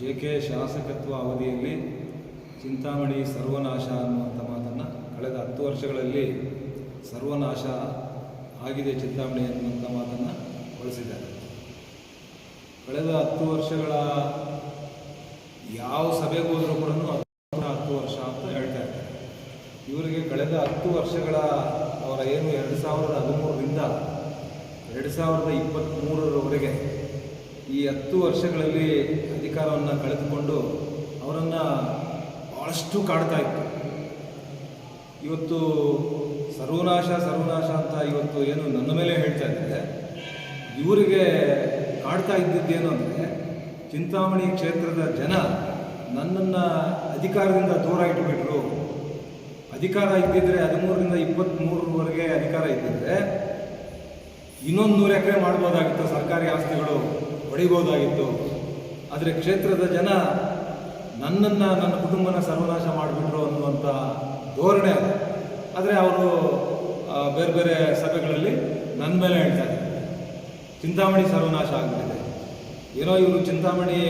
J K ಶಾಸಕತ್ವ ಅವಧಿಯಲ್ಲಿ ಚಿಂತಾಮಣಿ ಸರ್ವನಾಶ ಅನ್ನುವಂಥ ಮಾತನ್ನು ಕಳೆದ ಹತ್ತು ವರ್ಷಗಳಲ್ಲಿ ಸರ್ವನಾಶ ಆಗಿದೆ ಚಿಂತಾಮಣಿ ಅನ್ನುವಂಥ ಮಾತನ್ನು ಬಳಸಿದ್ದಾರೆ. ಕಳೆದ ಹತ್ತು ವರ್ಷಗಳ ಯಾವ ಸಭೆಗೆ ಹೋದರೂ ಕೂಡ ಹತ್ತು ವರ್ಷ ಅಂತ ಹೇಳ್ತಾ ಇದ್ದಾರೆ. ಇವರಿಗೆ ಕಳೆದ ಹತ್ತು ವರ್ಷಗಳ ಅವರ ಏನು ಎರಡು ಸಾವಿರದ ಹದಿಮೂರರಿಂದ ಎರಡು ಸಾವಿರದ ಇಪ್ಪತ್ತ್ಮೂರರವರೆಗೆ ಈ ಹತ್ತು ವರ್ಷಗಳಲ್ಲಿ ಅಧಿಕಾರವನ್ನು ಕಳೆದುಕೊಂಡು ಅವರನ್ನು ಭಾಳಷ್ಟು ಕಾಡ್ತಾ ಇತ್ತು. ಇವತ್ತು ಸರ್ವನಾಶ ಸರ್ವನಾಶ ಅಂತ ಇವತ್ತು ಏನು ನನ್ನ ಮೇಲೆ ಹೇಳ್ತಾ ಇದ್ದಾರೆ. ಇವರಿಗೆ ಕಾಡ್ತಾ ಇದ್ದಿದ್ದೇನು ಅಂದರೆ ಚಿಂತಾಮಣಿ ಕ್ಷೇತ್ರದ ಜನ ನನ್ನನ್ನು ಅಧಿಕಾರದಿಂದ ದೂರ ಇಟ್ಟುಬಿಟ್ರು ಅಧಿಕಾರ ಇದ್ದಿದ್ರೆ ಹದಿಮೂರರಿಂದ ಇಪ್ಪತ್ತ್ಮೂರವರೆಗೆ ಅಧಿಕಾರ ಇದ್ದಿದ್ರೆ ಇನ್ನೊಂದು ನೂರು ಎಕರೆ ಮಾಡ್ಬೋದಾಗಿತ್ತು ಸರ್ಕಾರಿ ಆಸ್ತಿಗಳು. ಹೊಡಿಬೋದಾಗಿತ್ತು ಆದರೆ ಕ್ಷೇತ್ರದ ಜನ ನನ್ನನ್ನು ನನ್ನ ಕುಟುಂಬನ ಸರ್ವನಾಶ ಮಾಡಿಬಿಟ್ರು ಅನ್ನುವಂಥ ಧೋರಣೆ ಅದು. ಆದರೆ ಅವರು ಬೇರೆ ಬೇರೆ ಸಭೆಗಳಲ್ಲಿ ನನ್ನ ಮೇಲೆ ಹೇಳ್ತಾರೆ ಚಿಂತಾಮಣಿ ಸರ್ವನಾಶ ಆಗಿಬಿಟ್ಟಿದೆ. ಏನೋ ಇವರು ಚಿಂತಾಮಣಿ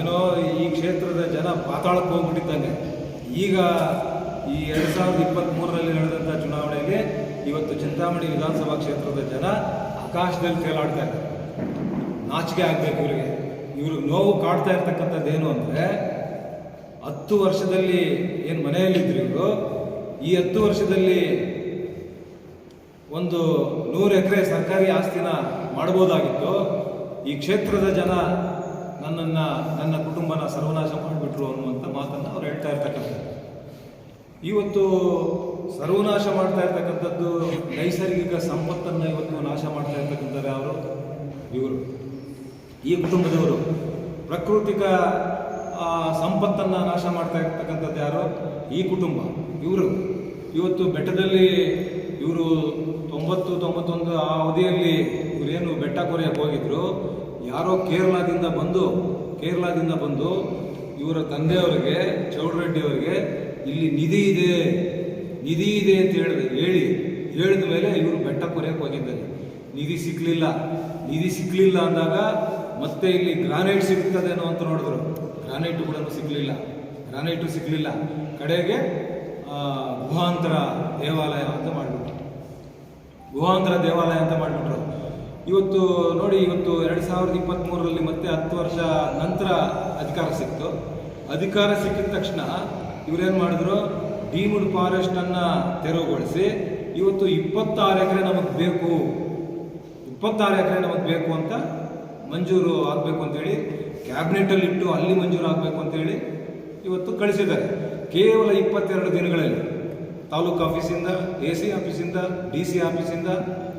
ಏನೋ ಈ ಕ್ಷೇತ್ರದ ಜನ ಪಾತಾಳಕ್ಕೆ ಹೋಗ್ಬಿಟ್ಟಿದ್ದಂಗೆ. ಈಗ ಈ ಎರಡು ಸಾವಿರದ ಇಪ್ಪತ್ತ್ಮೂರರಲ್ಲಿ ನಡೆದಂಥ ಚುನಾವಣೆಗೆ ಇವತ್ತು ಚಿಂತಾಮಣಿ ವಿಧಾನಸಭಾ ಕ್ಷೇತ್ರದ ಜನ ಆಕಾಶದಲ್ಲಿ ತೇಲಾಡ್ತಾ ನಾಚಿಕೆ ಆಗಬೇಕು ಇವರಿಗೆ. ಇವ್ರಿಗೆ ನೋವು ಕಾಡ್ತಾ ಇರ್ತಕ್ಕಂಥದ್ದು ಏನು ಅಂದರೆ, ಹತ್ತು ವರ್ಷದಲ್ಲಿ ಏನು ಮನೆಯಲ್ಲಿದ್ದರು ಇವರು, ಈ ಹತ್ತು ವರ್ಷದಲ್ಲಿ ಒಂದು ನೂರು ಎಕರೆ ಸರ್ಕಾರಿ ಆಸ್ತಿನ ಮಾಡ್ಬೋದಾಗಿತ್ತು. ಈ ಕ್ಷೇತ್ರದ ಜನ ನನ್ನನ್ನು, ನನ್ನ ಕುಟುಂಬನ ಸರ್ವನಾಶ ಮಾಡಿಬಿಟ್ರು ಅನ್ನುವಂಥ ಮಾತನ್ನು ಅವ್ರು ಹೇಳ್ತಾ ಇರ್ತಕ್ಕಂಥದ್ದು. ಇವತ್ತು ಸರ್ವನಾಶ ಮಾಡ್ತಾ ಇರ್ತಕ್ಕಂಥದ್ದು ನೈಸರ್ಗಿಕ ಸಂಪತ್ತನ್ನು ಇವತ್ತು ನಾಶ ಮಾಡ್ತಾ ಇರ್ತಕ್ಕಂಥದ್ದು ಅವರು ಇವರು, ಈ ಕುಟುಂಬದವರು ಪ್ರಕೃತಿಕ ಸಂಪತ್ತನ್ನು ನಾಶ ಮಾಡ್ತಾ ಇರ್ತಕ್ಕಂಥದ್ದು ಯಾರು? ಈ ಕುಟುಂಬ. ಇವರು. ಇವತ್ತು ಬೆಟ್ಟದಲ್ಲಿ ಇವರು ತೊಂಬತ್ತು, ತೊಂಬತ್ತೊಂದು ಆ ಅವಧಿಯಲ್ಲಿ ಇವರೇನು ಬೆಟ್ಟ ಕೊರೆಯಕ್ಕೆ ಹೋಗಿದ್ರು. ಯಾರೋ ಕೇರಳದಿಂದ ಬಂದು ಕೇರಳದಿಂದ ಬಂದು ಇವರ ತಂದೆಯವರಿಗೆ ಚೌಡರೆಡ್ಡಿ ಅವರಿಗೆ ಇಲ್ಲಿ ನಿಧಿ ಇದೆ ನಿಧಿ ಇದೆ ಅಂತ ಹೇಳಿದ ಹೇಳಿ, ಹೇಳಿದ ಮೇಲೆ ಇವರು ಬೆಟ್ಟ ಕೊರೆಯಕ್ಕೆ ಹೋಗಿದ್ದಾರೆ. ನಿಧಿ ಸಿಕ್ಕಲಿಲ್ಲ ನಿಧಿ ಸಿಕ್ಕಲಿಲ್ಲ ಅಂದಾಗ ಮತ್ತೆ ಇಲ್ಲಿ ಗ್ರಾನೈಟ್ ಸಿಗ್ತದೇನೋ ಅಂತ ನೋಡಿದ್ರು. ಗ್ರಾನೈಟ್ ಕೂಡ ಸಿಗ್ಲಿಲ್ಲ. ಗ್ರಾನೈಟು ಸಿಗ್ಲಿಲ್ಲ. ಕಡೆಗೆ ಗುಹಾಂತರ ದೇವಾಲಯ ಅಂತ ಮಾಡಿಬಿಟ್ರು. ಗುಹಾಂತರ ದೇವಾಲಯ ಅಂತ ಮಾಡಿಬಿಟ್ರು. ಇವತ್ತು ನೋಡಿ, ಇವತ್ತು ಎರಡು ಸಾವಿರದ ಇಪ್ಪತ್ತ್ಮೂರರಲ್ಲಿ ಮತ್ತೆ ಹತ್ತು ವರ್ಷ ನಂತರ ಅಧಿಕಾರ ಸಿಕ್ತು. ಅಧಿಕಾರ ಸಿಕ್ಕಿದ ತಕ್ಷಣ ಇವರೇನು ಮಾಡಿದ್ರು? ಡೀಮ್ಡ್ ಫಾರೆಸ್ಟನ್ನು ತೆರವುಗೊಳಿಸಿ, ಇವತ್ತು ಇಪ್ಪತ್ತಾರು ಎಕರೆ ನಮಗೆ ಬೇಕು. ಇಪ್ಪತ್ತಾರು ಎಕರೆ ನಮಗೆ ಬೇಕು ಅಂತ ಮಂಜೂರು ಆಗಬೇಕು ಅಂತೇಳಿ ಕ್ಯಾಬಿನೆಟಲ್ಲಿ ಇಟ್ಟು ಅಲ್ಲಿ ಮಂಜೂರು ಆಗಬೇಕು ಅಂತೇಳಿ ಇವತ್ತು ಕಳಿಸಿದ್ದಾರೆ. ಕೇವಲ ಇಪ್ಪತ್ತೆರಡು ದಿನಗಳಲ್ಲಿ ತಾಲೂಕು ಆಫೀಸಿಂದ, ಎ ಸಿ ಆಫೀಸಿಂದ, ಡಿ ಸಿ ಆಫೀಸಿಂದ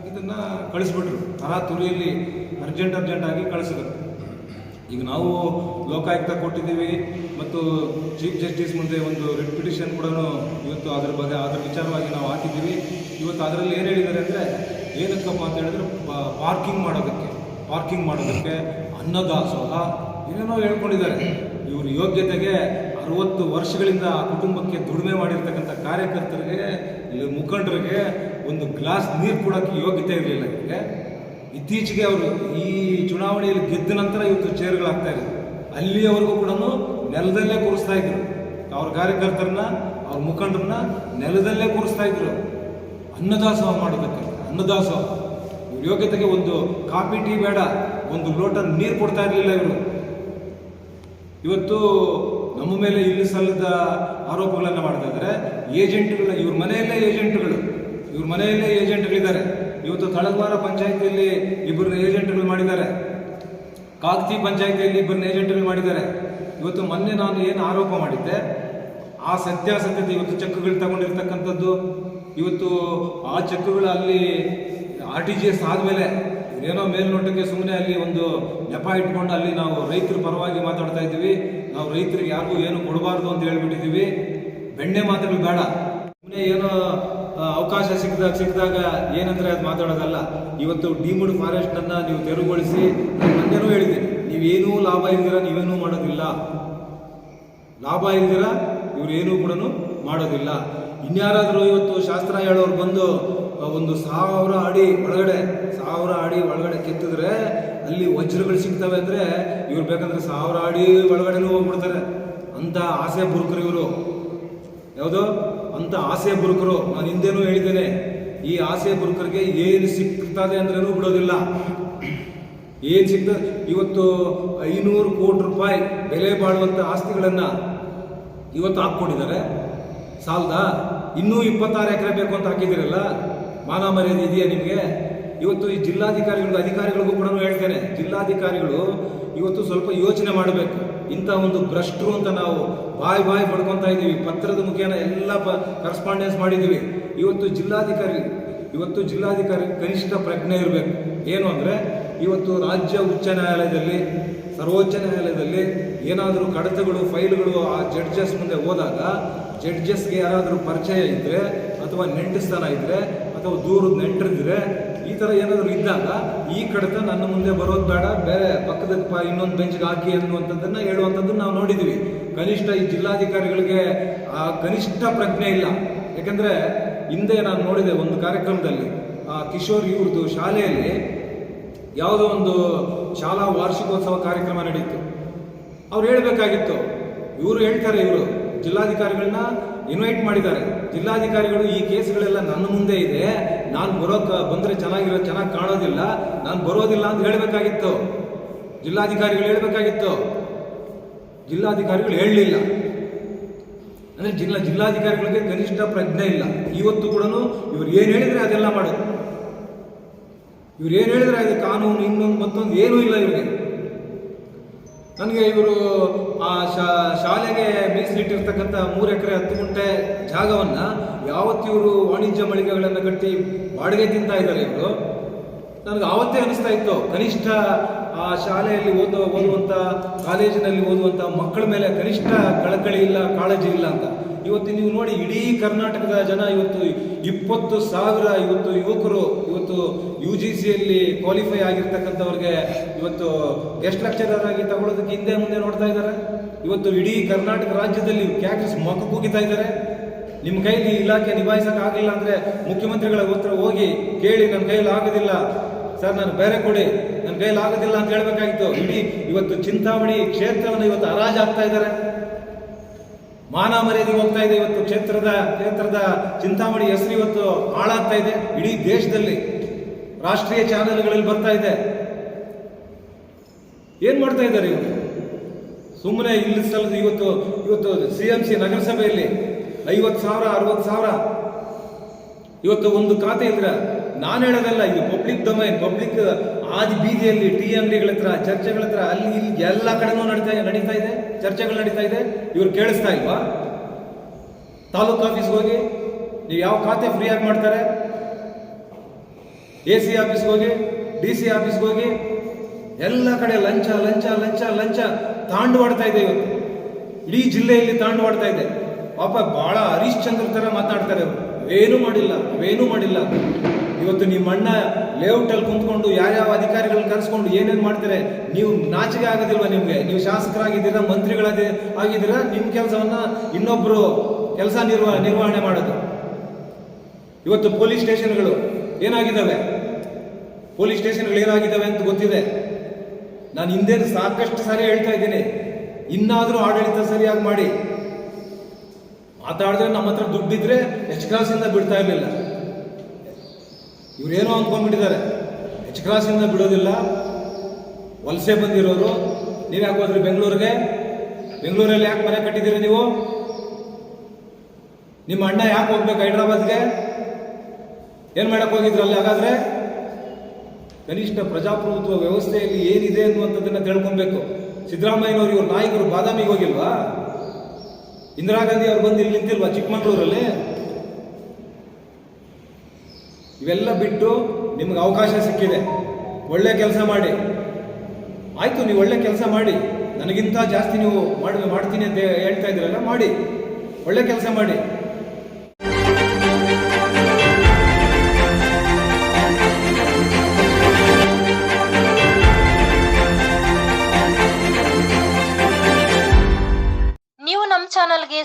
ಇದನ್ನು ಕಳಿಸ್ಬಿಟ್ರು. ತರಾತುರಿಯಲ್ಲಿ ಅರ್ಜೆಂಟ್ ಅರ್ಜೆಂಟಾಗಿ ಕಳಿಸಿದ್ರು. ಈಗ ನಾವು ಲೋಕಾಯುಕ್ತ ಕೊಟ್ಟಿದ್ದೀವಿ ಮತ್ತು ಚೀಫ್ ಜಸ್ಟಿಸ್ ಮುಂದೆ ಒಂದು ರಿಟ್ ಪಿಟಿಷನ್ ಕೂಡ ಇವತ್ತು ಅದರ ಬಗ್ಗೆ, ಅದರ ವಿಚಾರವಾಗಿ ನಾವು ಹಾಕಿದ್ದೀವಿ. ಇವತ್ತು ಅದರಲ್ಲಿ ಏನು ಹೇಳಿದ್ದಾರೆ ಅಂದರೆ ಏನಕ್ಕಪ್ಪ ಅಂತ ಹೇಳಿದ್ರೆ ಪಾರ್ಕಿಂಗ್ ಮಾಡೋದಕ್ಕೆ ಪಾರ್ಕಿಂಗ್ ಮಾಡೋದಕ್ಕೆ ಅನ್ನದಾಸೋಹ, ಏನೇನೋ ಹೇಳ್ಕೊಂಡಿದ್ದಾರೆ. ಇವರು ಯೋಗ್ಯತೆಗೆ ಅರವತ್ತು ವರ್ಷಗಳಿಂದ ಆ ಕುಟುಂಬಕ್ಕೆ ದುಡಿಮೆ ಮಾಡಿರ್ತಕ್ಕಂಥ ಕಾರ್ಯಕರ್ತರಿಗೆ, ಇಲ್ಲಿ ಮುಖಂಡರಿಗೆ ಒಂದು ಗ್ಲಾಸ್ ನೀರು ಕೊಡೋಕ್ಕೆ ಯೋಗ್ಯತೆ ಇರಲಿಲ್ಲ ಇವರಿಗೆ. ಇತ್ತೀಚೆಗೆ ಅವರು ಈ ಚುನಾವಣೆಯಲ್ಲಿ ಗೆದ್ದ ನಂತರ ಇವತ್ತು ಚೇರ್ಗಳಾಗ್ತಾ ಇದ್ರು ಅಲ್ಲಿಯವರೆಗೂ ಕೂಡ ನೆಲದಲ್ಲೇ ಕೂರಿಸ್ತಾ ಇದ್ರು. ಅವ್ರ ಕಾರ್ಯಕರ್ತರನ್ನ, ಅವ್ರ ಮುಖಂಡರನ್ನ ನೆಲದಲ್ಲೇ ಕೂರಿಸ್ತಾ ಇದ್ರು. ಅನ್ನದಾಸೋಹ ಮಾಡೋದಕ್ಕೆ. ಅನ್ನದಾಸೋಹ ಇವ್ರ ಯೋಗ್ಯತೆಗೆ ಒಂದು ಕಾಫಿ, ಟೀ ಬೇಡ. ಒಂದು ಲೋಟ ನೀರು ಕೊಡ್ತಾ ಇರಲಿಲ್ಲ ಇವರು. ಇವತ್ತು ನಮ್ಮ ಮೇಲೆ ಇಲ್ಲಿ ಸಲ್ಲದ ಆರೋಪಗಳನ್ನು ಮಾಡ್ತಾ ಇದ್ದಾರೆ ಏಜೆಂಟ್ಗಳ, ಇವ್ರ ಮನೆಯಲ್ಲೇ ಏಜೆಂಟ್ಗಳು. ಇವ್ರ ಮನೆಯಲ್ಲೇ ಏಜೆಂಟ್ಗಳಿದ್ದಾರೆ. ಇವತ್ತು ತಳಗ್ವಾರ ಪಂಚಾಯತಿಯಲ್ಲಿ ಇಬ್ಬರನ್ನ ಏಜೆಂಟ್ಗಳು ಮಾಡಿದ್ದಾರೆ. ಕಾಗ್ತಿ ಪಂಚಾಯತಿಯಲ್ಲಿ ಇಬ್ಬರನ್ನ ಏಜೆಂಟ್ಗಳು ಮಾಡಿದ್ದಾರೆ. ಇವತ್ತು ಮೊನ್ನೆ ನಾನು ಏನು ಆರೋಪ ಮಾಡಿದ್ದೆ? ಆ ಸತ್ಯಾಸತ್ಯತೆ ಇವತ್ತು ಚೆಕ್ಗಳು ತಗೊಂಡಿರ್ತಕ್ಕಂಥದ್ದು ಇವತ್ತು ಆ ಚೆಕ್ಗಳು ಅಲ್ಲಿ ಆರ್ ಟಿ ಜಿ ಎಸ್ ಆದಮೇಲೆ ಏನೋ ಮೇಲ್ನೋಟಕ್ಕೆ ಸುಮ್ಮನೆ ಅಲ್ಲಿ ಒಂದು ನೆಪ ಇಟ್ಕೊಂಡು ಅಲ್ಲಿ ನಾವು ರೈತರ ಪರವಾಗಿ ಮಾತಾಡ್ತಾ ಇದ್ದೀವಿ. ನಾವು ರೈತರಿಗೆ ಯಾರಿಗೂ ಏನು ಕೊಡಬಾರ್ದು ಅಂತ ಹೇಳ್ಬಿಟ್ಟಿದ್ದೀವಿ. ಬೆಣ್ಣೆ ಮಾತುಗಳು ಬೇಡ. ಸುಮ್ಮನೆ ಏನೋ ಅವಕಾಶ ಸಿಕ್ಕಿದಾಗ ಸಿಕ್ಕಿದಾಗ ಏನಂದ್ರೆ ಅದು ಮಾತಾಡೋದಲ್ಲ. ಇವತ್ತು ಡಿಮುಡ್ ಫಾರೆಸ್ಟನ್ನು ನೀವು ತೆರವುಗೊಳಿಸಿ, ನಾನು ಹೇಳಿದ್ದೀನಿ. ನೀವೇನೂ ಲಾಭ ಇಲ್ದಿರ ನೀವೇನೂ ಮಾಡೋದಿಲ್ಲ. ಲಾಭ ಇಲ್ದಿರ ಇವ್ರು ಏನೂ ಕೂಡ ಮಾಡೋದಿಲ್ಲ. ಇನ್ಯಾರಾದರೂ ಇವತ್ತು ಶಾಸ್ತ್ರ ಹೇಳೋರು ಬಂದು ಒಂದು ಸಾವಿರ ಅಡಿ ಒಳಗಡೆ, ಸಾವಿರ ಅಡಿ ಒಳಗಡೆ ಕೆತ್ತಿದ್ರೆ ಅಲ್ಲಿ ವಜ್ರಗಳು ಸಿಗ್ತವೆ ಅಂದರೆ ಇವ್ರು ಬೇಕಂದ್ರೆ ಸಾವಿರ ಅಡಿ ಒಳಗಡೆನೂ ಹೋಗ್ಬಿಡ್ತಾರೆ. ಅಂತ ಆಸೆ ಬುರುಕರು ಇವರು. ಯಾವುದು? ಅಂತ ಆಸೆ ಬುರುಕರು. ನಾನು ಹಿಂದೆನೂ ಹೇಳಿದ್ದೇನೆ, ಈ ಆಸೆ ಬುರುಕರಿಗೆ ಏನು ಸಿಗ್ತದೆ ಅಂದ್ರೇನು ಬಿಡೋದಿಲ್ಲ. ಏನು ಸಿಗ್ತದೆ? ಇವತ್ತು ಐನೂರು ಕೋಟಿ ರೂಪಾಯಿ ಬೆಲೆ ಬಾಳುವಂಥ ಆಸ್ತಿಗಳನ್ನ ಇವತ್ತು ಹಾಕ್ಕೊಂಡಿದ್ದಾರೆ. ಸಾಲದ ಇನ್ನೂ ಇಪ್ಪತ್ತಾರು ಎಕರೆ ಬೇಕು ಅಂತ ಹಾಕಿದ್ದೀರಲ್ಲ, ಮಾನ ಮರ್ಯಾದೆ ಇದೆಯಾ ನಿಮಗೆ? ಇವತ್ತು ಈ ಜಿಲ್ಲಾಧಿಕಾರಿಗಳು ಅಧಿಕಾರಿಗಳಿಗೂ ಕೂಡ ಹೇಳ್ತೇನೆ, ಜಿಲ್ಲಾಧಿಕಾರಿಗಳು ಇವತ್ತು ಸ್ವಲ್ಪ ಯೋಚನೆ ಮಾಡಬೇಕು. ಇಂಥ ಒಂದು ಭ್ರಷ್ಟರು ಅಂತ ನಾವು ಬಾಯಿ ಬಾಯಿ ಪಡ್ಕೊತಾ ಇದ್ದೀವಿ. ಪತ್ರದ ಮುಖೇನ ಎಲ್ಲ ಪ ಕರೆಸ್ಪಾಂಡೆನ್ಸ್ ಮಾಡಿದ್ದೀವಿ. ಇವತ್ತು ಜಿಲ್ಲಾಧಿಕಾರಿ ಇವತ್ತು ಜಿಲ್ಲಾಧಿಕಾರಿ ಕನಿಷ್ಠ ಪ್ರಜ್ಞೆ ಇರಬೇಕು. ಏನು ಅಂದರೆ, ಇವತ್ತು ರಾಜ್ಯ ಉಚ್ಚ ನ್ಯಾಯಾಲಯದಲ್ಲಿ, ಸರ್ವೋಚ್ಚ ನ್ಯಾಯಾಲಯದಲ್ಲಿ ಏನಾದರೂ ಕಡತಗಳು, ಫೈಲ್ಗಳು ಆ ಜಡ್ಜಸ್ ಮುಂದೆ ಹೋದಾಗ ಜಡ್ಜಸ್ಗೆ ಯಾರಾದರೂ ಪರಿಚಯ ಇದ್ದರೆ ಅಥವಾ ನೆಂಟಸ್ಥಾನ ಇದ್ದರೆ ಅಥವಾ ದೂರದ ನೆಂಟರಿದ್ರೆ, ಈ ಥರ ಏನಾದರೂ ಇದ್ದಾಗ, ಈ ಕಡತ ನನ್ನ ಮುಂದೆ ಬರೋದು ಬೇಡ, ಬೇರೆ ಪಕ್ಕದ ಇನ್ನೊಂದು ಬೆಂಚ್ಗೆ ಹಾಕಿ ಅನ್ನುವಂಥದ್ದನ್ನು ಹೇಳುವಂಥದ್ದನ್ನು ನಾವು ನೋಡಿದ್ದೀವಿ ಕನಿಷ್ಠ ಈ ಜಿಲ್ಲಾಧಿಕಾರಿಗಳಿಗೆ ಆ ಕನಿಷ್ಠ ಪ್ರಜ್ಞೆ ಇಲ್ಲ. ಯಾಕಂದರೆ, ಹಿಂದೆ ನಾನು ನೋಡಿದೆ ಒಂದು ಕಾರ್ಯಕ್ರಮದಲ್ಲಿ, ಆ ಕಿಶೋರ್ ಇವ್ರದ್ದು ಶಾಲೆಯಲ್ಲಿ ಯಾವುದೋ ಒಂದು ಶಾಲಾ ವಾರ್ಷಿಕೋತ್ಸವ ಕಾರ್ಯಕ್ರಮ ನಡೀತು. ಅವ್ರು ಹೇಳಬೇಕಾಗಿತ್ತು. ಇವರು ಹೇಳ್ತಾರೆ ಇವರು. ಜಿಲ್ಲಾಧಿಕಾರಿಗಳನ್ನ ಇನ್ವೈಟ್ ಮಾಡಿದ್ದಾರೆ. ಜಿಲ್ಲಾಧಿಕಾರಿಗಳು ಈ ಕೇಸ್ಗಳೆಲ್ಲ ನನ್ನ ಮುಂದೆ ಇದೆ. ನಾನು ಬರೋಕ್, ಬಂದರೆ ಚೆನ್ನಾಗಿರೋ, ಚೆನ್ನಾಗಿ ಕಾಣೋದಿಲ್ಲ. ನಾನು ಬರೋದಿಲ್ಲ ಅಂತ ಹೇಳಬೇಕಾಗಿತ್ತು. ಜಿಲ್ಲಾಧಿಕಾರಿಗಳು ಹೇಳಬೇಕಾಗಿತ್ತು. ಜಿಲ್ಲಾಧಿಕಾರಿಗಳು ಹೇಳಲಿಲ್ಲ. ಅಂದರೆ ಜಿಲ್ಲಾ, ಜಿಲ್ಲಾಧಿಕಾರಿಗಳಿಗೆ ಕನಿಷ್ಠ ಪ್ರಜ್ಞೆ ಇಲ್ಲ. ಇವತ್ತು ಕೂಡ ಇವ್ರು ಏನು ಹೇಳಿದರೆ ಅದೆಲ್ಲ ಮಾಡೋದು. ಇವ್ರು ಏನು ಹೇಳಿದರೆ ಅದು ಕಾನೂನು, ಇನ್ನೊಂದು, ಮತ್ತೊಂದು ಏನೂ ಇಲ್ಲ ಇವರಿಗೆ. ನನಗೆ ಇವರು ಆ ಶಾ- ಶಾಲೆಗೆ ಮೀಸಲಿಟ್ಟಿರ್ತಕ್ಕಂಥ ಮೂರು ಎಕರೆ ಹತ್ತು ಗುಂಟೆ ಜಾಗವನ್ನು ಯಾವತ್ತು ಇವರು ವಾಣಿಜ್ಯ ಮಳಿಗೆಗಳನ್ನು ಕಟ್ಟಿ ಬಾಡಿಗೆ ತಿಂತಾ ಇದ್ದಾರೆ ಇವರು. ನನಗೆ ಆವತ್ತೇ ಅನಿಸ್ತಾ ಇತ್ತು. ಕನಿಷ್ಠ ಆ ಶಾಲೆಯಲ್ಲಿ ಓದೋ, ಓದುವಂಥ ಕಾಲೇಜಿನಲ್ಲಿ ಓದುವಂಥ ಮಕ್ಕಳ ಮೇಲೆ ಕನಿಷ್ಠ ಕಳಕಳಿ ಇಲ್ಲ, ಕಾಳಜಿ ಇಲ್ಲ ಅಂತ. ಇವತ್ತು ನೀವು ನೋಡಿ ಇಡೀ ಕರ್ನಾಟಕದ ಜನ ಇವತ್ತು ಇಪ್ಪತ್ತು ಸಾವಿರ ಇವತ್ತು ಯುವಕರು ಇವತ್ತು ಯು ಜಿ ಸಿಯಲ್ಲಿ ಕ್ವಾಲಿಫೈ ಆಗಿರ್ತಕ್ಕಂಥವ್ರಿಗೆ ಇವತ್ತು ಗೆಸ್ಟ್ ಲೆಕ್ಚರರ್ ಆಗಿ ತಗೊಳ್ಳೋದಕ್ಕೆ ಹಿಂದೆ ಮುಂದೆ ನೋಡ್ತಾ ಇದ್ದಾರೆ. ಇವತ್ತು ಇಡೀ ಕರ್ನಾಟಕ ರಾಜ್ಯದಲ್ಲಿ ಕ್ಯಾಕ್ಟಸ್ ಮಗು ಕೂಗಿತಾ ಇದ್ದಾರೆ. ನಿಮ್ಮ ಕೈಲಿ ಇಲಾಖೆ ನಿಭಾಯಿಸಕ್ಕೆ ಆಗಲಿಲ್ಲ ಅಂದ್ರೆ ಮುಖ್ಯಮಂತ್ರಿಗಳ ಹತ್ರ ಹೋಗಿ ಕೇಳಿ ನನ್ನ ಕೈಲಿ ಆಗೋದಿಲ್ಲ. ಸರ್, ನಾನು ಬೇರೆ ಕೊಡಿ. ನನ್ನ ಕೈಯಲ್ಲಿ ಆಗೋದಿಲ್ಲ ಅಂತ ಹೇಳಬೇಕಾಗಿತ್ತು. ಇಡೀ ಇವತ್ತು ಚಿಂತಾಮಣಿ ಕ್ಷೇತ್ರವನ್ನು ಇವತ್ತು ಹರಾಜು ಆಗ್ತಾ ಇದ್ದಾರೆ. ಮಾನ ಮರ್ಯಾದೆ ಹೋಗ್ತಾ ಇದೆ ಇವತ್ತು. ಕ್ಷೇತ್ರದ ಕ್ಷೇತ್ರದ ಚಿಂತಾಮಣಿ ಹೆಸರು ಇವತ್ತು ಹಾಳಾಗ್ತಾ ಇದೆ. ಇಡೀ ದೇಶದಲ್ಲಿ ರಾಷ್ಟ್ರೀಯ ಚಾನೆಲ್ಗಳಲ್ಲಿ ಬರ್ತಾ ಇದೆ. ಏನ್ ಮಾಡ್ತಾ ಇದ್ದಾರೆ ಇವರು? ಸುಮ್ಮನೆ ಇಲ್ಲಿ ಸಲದ ಇವತ್ತು ಇವತ್ತು ಸಿ ಎಂ ಸಿ ನಗರಸಭೆಯಲ್ಲಿ ಐವತ್ತು ಸಾವಿರ, ಅರವತ್ತು ಸಾವಿರ. ಇವತ್ತು ಒಂದು ಖಾತೆ ಇದ್ರೆ ನಾನು ಹೇಳೋದಲ್ಲ, ಇದು ಪಬ್ಲಿಕ್ ಡೊಮೈನ್ ಪಬ್ಲಿಕ್ ಆದಿ ಬೀದಿಯಲ್ಲಿ ಟೀ ಅಂಗಡಿಗಳ ಹತ್ರ, ಚರ್ಚೆಗಳ ಹತ್ರ, ಅಲ್ಲಿ ಇಲ್ಲಿ ಎಲ್ಲ ಕಡೆನೂ ನಡೀತಾ ನಡೀತಾ ಇದೆ, ಚರ್ಚೆಗಳು ನಡೀತಾ ಇದೆ. ಇವ್ರು ಕೇಳಿಸ್ತಾ ಇಲ್ವಾ? ತಾಲೂಕು ಆಫೀಸ್ಗೆ ಹೋಗಿ, ನೀವು ಯಾವ ಖಾತೆ ಫ್ರೀಯಾಗಿ ಮಾಡ್ತಾರೆ? ಎ ಸಿ ಆಫೀಸ್ಗೆ ಹೋಗಿ ಡಿ ಸಿ ಆಫೀಸ್ಗೆ ಹೋಗಿ, ಎಲ್ಲ ಕಡೆ ಲಂಚ ಲಂಚ ಲಂಚ ಲಂಚ ತಾಂಡವಾಡ್ತಾ ಇದೆ ಇವತ್ತು. ಇಡೀ ಜಿಲ್ಲೆಯಲ್ಲಿ ತಾಂಡವಾಡ್ತಾ ಇದೆ. ಪಾಪ ಬಹಳ ಹರಿಶ್ಚಂದ್ರ ಥರ ಮಾತಾಡ್ತಾರೆ ಏನೂ ಮಾಡಿಲ್ಲ, ಅವೇನೂ ಮಾಡಿಲ್ಲ. ಇವತ್ತು ನಿಮ್ಮ ಅಣ್ಣ ಲೇಔಟಲ್ಲಿ ಕುಂತ್ಕೊಂಡು ಯಾವ್ಯಾವ ಅಧಿಕಾರಿಗಳನ್ನ ಕರೆಸ್ಕೊಂಡು ಏನೇನು ಮಾಡ್ತಾರೆ, ನೀವು ನಾಚಿಕೆ ಆಗೋದಿಲ್ವಾ ನಿಮಗೆ? ನೀವು ಶಾಸಕರಾಗಿದ್ದೀರಾ, ಮಂತ್ರಿಗಳಾಗಿ ಆಗಿದ್ದೀರಾ ನಿಮ್ಮ ಕೆಲಸವನ್ನ ಇನ್ನೊಬ್ಬರು ಕೆಲಸ ನಿರ್ವ ನಿರ್ವಹಣೆ ಮಾಡೋದು? ಇವತ್ತು ಪೊಲೀಸ್ ಸ್ಟೇಷನ್ಗಳು ಏನಾಗಿದ್ದಾವೆ? ಪೊಲೀಸ್ ಸ್ಟೇಷನ್ಗಳು ಏನಾಗಿದ್ದಾವೆ ಅಂತ ಗೊತ್ತಿದೆ. ನಾನು ಹಿಂದೆ ಸಾಕಷ್ಟು ಸಾರಿ ಹೇಳ್ತಾ ಇದ್ದೀನಿ. ಇನ್ನಾದರೂ ಆಡಳಿತ ಸರಿಯಾಗಿ ಮಾಡಿ. ಮಾತಾಡಿದ್ರೆ ನಮ್ಮ ಹತ್ರ ದುಡ್ಡಿದ್ರೆ ಎಚ್ ಕ್ಲಾಸಿಂದ ಬಿಡ್ತಾ ಇರಲಿಲ್ಲ. ಇವ್ರೇನೋ ಅಂದ್ಕೊಂಡ್ಬಿಟ್ಟಿದ್ದಾರೆ. ಎಚ್ ಕ್ಲಾಸಿಂದ ಬಿಡೋದಿಲ್ಲ. ವಲಸೆ ಬಂದಿರೋರು. ನೀವು ಯಾಕೆ ಹೋದ್ರಿ ಬೆಂಗಳೂರಿಗೆ? ಬೆಂಗಳೂರಲ್ಲಿ ಯಾಕೆ ಮನೆ ಕಟ್ಟಿದ್ದೀರಿ ನೀವು? ನಿಮ್ಮ ಅಣ್ಣ ಯಾಕೆ ಹೋಗ್ಬೇಕು ಹೈದ್ರಾಬಾದ್ಗೆ? ಏನು ಮಾಡೋಕೆ ಹೋಗಿದ್ರು ಅಲ್ಲಿ ಹಾಗಾದ್ರೆ? ಕನಿಷ್ಠ ಪ್ರಜಾಪ್ರಭುತ್ವ ವ್ಯವಸ್ಥೆಯಲ್ಲಿ ಏನಿದೆ ಅನ್ನುವಂಥದ್ದನ್ನು ತಿಳ್ಕೊಬೇಕು. ಸಿದ್ದರಾಮಯ್ಯನವರು ಇವ್ರ ನಾಯಕರು ಬಾದಾಮಿಗೆ ಹೋಗಿಲ್ವಾ? ಇಂದಿರಾ ಗಾಂಧಿ ಅವ್ರು ಬಂದು ಇಲ್ಲಿ ನಿಂತಿಲ್ವಾ ಚಿಕ್ಕಮಗಳೂರಲ್ಲಿ? ಇವೆಲ್ಲ ಬಿಟ್ಟು ನಿಮ್ಗೆ ಅವಕಾಶ ಸಿಕ್ಕಿದೆ. ಒಳ್ಳೆ ಕೆಲಸ ಮಾಡಿ. ಆಯಿತು, ನೀವು ಒಳ್ಳೆ ಕೆಲಸ ಮಾಡಿ. ನನಗಿಂತ ಜಾಸ್ತಿ ನೀವು ಮಾಡಿ ಮಾಡ್ತೀನಿ ಅಂತ ಹೇಳ್ತಾ ಇದ್ದೀರಲ್ಲ, ಮಾಡಿ. ಒಳ್ಳೆ ಕೆಲಸ ಮಾಡಿ.